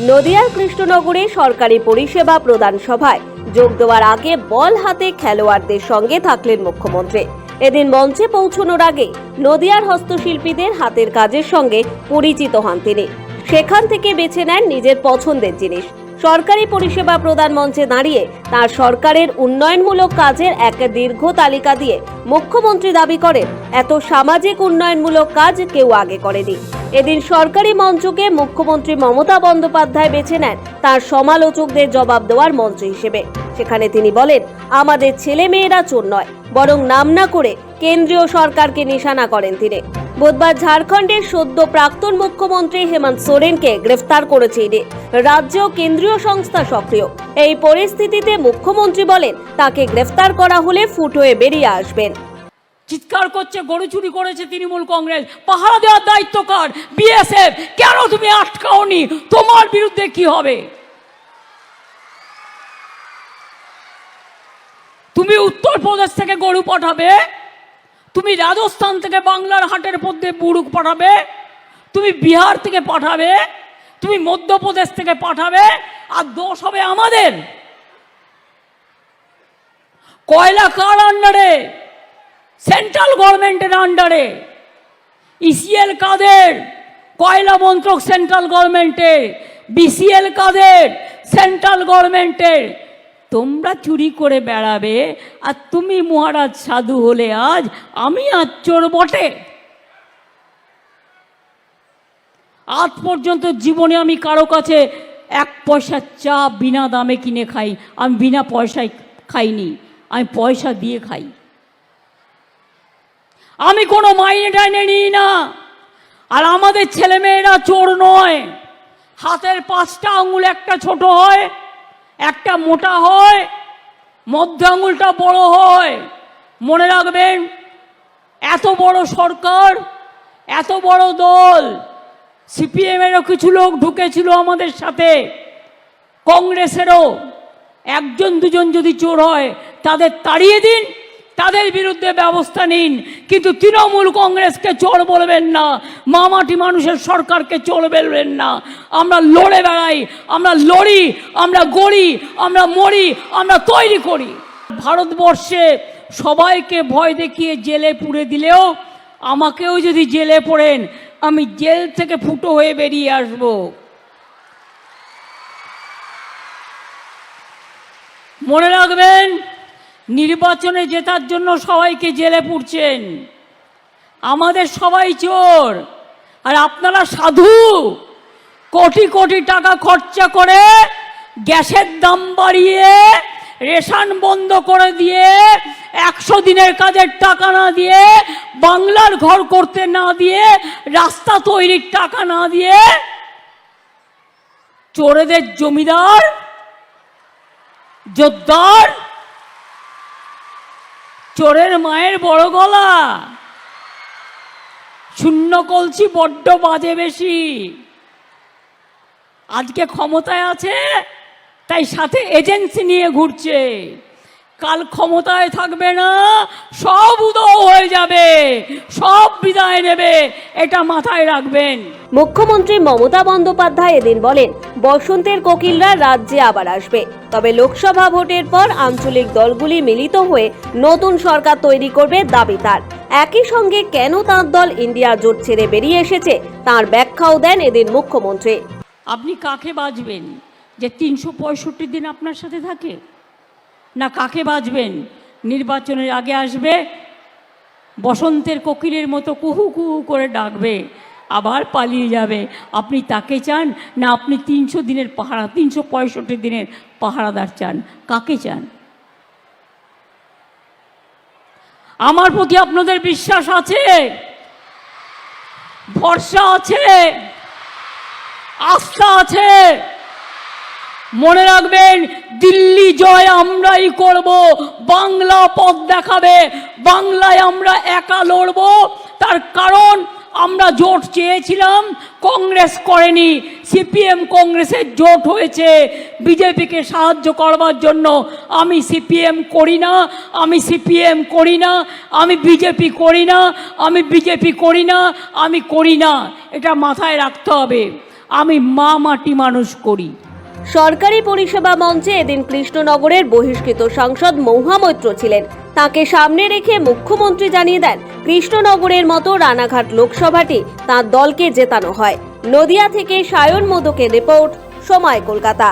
নদিয়ার কৃষ্ণনগরে সরকারি পরিষেবা প্রদান সভায় যোগ দেওয়ার আগে বল হাতে খেলোয়াড়দের সঙ্গে থাকলেন মুখ্যমন্ত্রী। এদিন মঞ্চে পৌঁছানোর আগে নদিয়ার হস্তশিল্পীদের হাতের কাজের সঙ্গে পরিচিত হন তিনি। সেখান থেকে বেছে নেন নিজের পছন্দের জিনিস। সরকারি পরিষেবা প্রদান মঞ্চে দাঁড়িয়ে তার সরকারের উন্নয়নমূলক কাজের এক দীর্ঘ তালিকা দিয়ে মুখ্যমন্ত্রী দাবি করেন, এত সামাজিক উন্নয়নমূলক কাজ কেউ আগে করেনি। এদিন সরকারি মঞ্চকে মুখ্যমন্ত্রী মমতা বন্দ্যোপাধ্যায় বেছে নেন তার সমালোচকদের জবাব দেওয়ার মঞ্চ হিসেবে। সেখানে তিনি বলেন, আমাদের ছেলে মেয়েরা চোর নয়, বরং নাম না করে কেন্দ্রীয় সরকারকে নিশানা করেন তিনি। বুধবার ঝাড়খণ্ডের সদ্য প্রাক্তন মুখ্যমন্ত্রী হেমন্ত সোরেনকে গ্রেফতার করেছে ইডি। রাজ্য কেন্দ্রীয় সংস্থা সক্রিয়। এই পরিস্থিতিতে মুখ্যমন্ত্রী বলেন, তাকে গ্রেফতার করা হলে ফুট হয়ে বেরিয়ে আসবেন। চিৎকার করছে, গরু চুরি করেছে তৃণমূল কংগ্রেস। পাহারা দেওয়ার দায়িত্ব কার? বিএসএফ। কেন তুমি আটকাওনি? তোমার বিরুদ্ধে কি হবে? তুমি উত্তরপ্রদেশ থেকে গরু পাঠাবে? তুমি রাজস্থান থেকে বাংলার হাটের মধ্যে বুড়ুক পাঠাবে, তুমি বিহার থেকে পাঠাবে, তুমি মধ্যপ্রদেশ থেকে পাঠাবে, আর দোষ হবে আমাদের। কয়লা কার আন্ডারে? সেন্ট্রাল গভর্নমেন্টের আন্ডারে। ইসিএল কাদের? কয়লা মন্ত্রক সেন্ট্রাল গভর্নমেন্টের বিসিএল কাদের? সেন্ট্রাল গভর্নমেন্টের তোমরা চুরি করে বেড়াবে, আর তুমি মহারাজ সাধু হলে আজ আমি আজ চোর বটে। আজ পর্যন্ত জীবনে আমি কারও কাছে এক পয়সা চা বিনা দামে কিনে খাই, আমি বিনা পয়সায় খাইনি, আমি পয়সা দিয়ে খাই। আমি কোনো মাইনে টাইনে নিই না, আর আমাদের ছেলেমেয়েরা চোর নয়। হাতের পাঁচটা আঙুল একটা ছোট হয় একটা মোটা হয়, মধ্য আঙুলটা বড় হয়। মনে রাখবেন, এত বড় সরকার, এত বড় দল, সিপিএমেরও কিছু লোক ঢুকেছিল আমাদের সাথে, কংগ্রেসেরও। একজন দুজন যদি চোর হয়, তাদের তাড়িয়ে দিন। তাদের বিরুদ্ধে ব্যবস্থা নিন। কিন্তু তৃণমূল কংগ্রেসকে চোর বলবেন না। মামাটি মানুষের সরকারকে চোর বলবেন না। আমরা লড়ে বেড়াই, আমরা লড়ি, আমরা গড়ি, আমরা মরি, আমরা তৈরি করি। ভারতবর্ষে সবাইকে ভয় দেখিয়ে জেলে পুড়ে দিলেও আমাকেও যদি জেলে পড়েন, আমি জেল থেকে ফুটো হয়ে বেরিয়ে আসব। মনে রাখবেন নির্বাচনে জেতার জন্য সবাইকে জেলে পুড়ছেন। আমাদের সবাই চোর। আর আপনারা সাধু। কোটি কোটি টাকা খরচা করে গ্যাসের দাম বাড়িয়ে রেশন বন্ধ করে দিয়ে একশো দিনের কাজের টাকা না দিয়ে বাংলার ঘর করতে না দিয়ে রাস্তা তৈরির টাকা না দিয়ে চোরেদের জমিদার, জোরদার চোরের মায়ের বড় গলা। শূন্য কলছি বড্ড বাজে বেশি। আজকে ক্ষমতায় আছে, তাই সাথে এজেন্সি নিয়ে ঘুরছে। কাল ক্ষমতায় থাকবে না, সব উদয় হয়ে সব বিদায় নেবে এটা মাথায় রাখবেন। মুখ্যমন্ত্রী মমতা বন্দ্যোপাধ্যায় এদিন বলেন বসন্তের কোকিলরা রাজ্যে আবার আসবে। তবে লোকসভা ভোটের পর আঞ্চলিক দলগুলি মিলিত হয়ে নতুন সরকার তৈরি করবে দাবি তার। একই সঙ্গে কেন তাঁর দল ইন্ডিয়া জোট ছেড়ে বেরিয়ে এসেছে তার ব্যাখ্যাও দেন এদিন মুখ্যমন্ত্রী। আপনি কাকে বাজবেন? যে তিনশো পঁয়ষট্টি দিন আপনার সাথে থাকে? না কাকে বাজবেন? নির্বাচনের আগে আসবে বসন্তের কোকিলের মতো কুহু কুহু করে ডাকবে, আবার পালিয়ে যাবে। আপনি তাকে চান? না, আপনি তিনশো দিনের পাহারা, তিনশো পঁয়ষট্টি দিনের পাহারাদার চান। কাকে চান? আমার প্রতি আপনাদের বিশ্বাস আছে? ভরসা আছে? আস্থা আছে? মনে রাখবেন, দিল্লি জয় আমরাই করব, বাংলা পথ দেখাবে, বাংলায় আমরা একা লড়ব। তার কারণ, আমরা জোট চেয়েছিলাম, কংগ্রেস করেনি, সিপিএম কংগ্রেসের জোট হয়েছে। বিজেপিকে সাহায্য করবার জন্য আমি সিপিএম করি না, আমি সিপিএম করি না, আমি বিজেপি করি না, আমি বিজেপি করি না, আমি করি না। এটা মাথায় রাখতে হবে। আমি মা মাটি মানুষ করি। সরকারি পরিষেবা মঞ্চে এদিন কৃষ্ণনগরের বহিষ্কৃত সাংসদ মৌহা মৈত্র ছিলেন। তাকে সামনে রেখে মুখ্যমন্ত্রী জানিয়ে দেন, কৃষ্ণনগরের মতো রানাঘাট লোকসভাটি তার দলকে জেতানো হয়। নদিয়া থেকে সায়ন মোদকের রিপোর্ট, সময় কলকাতা।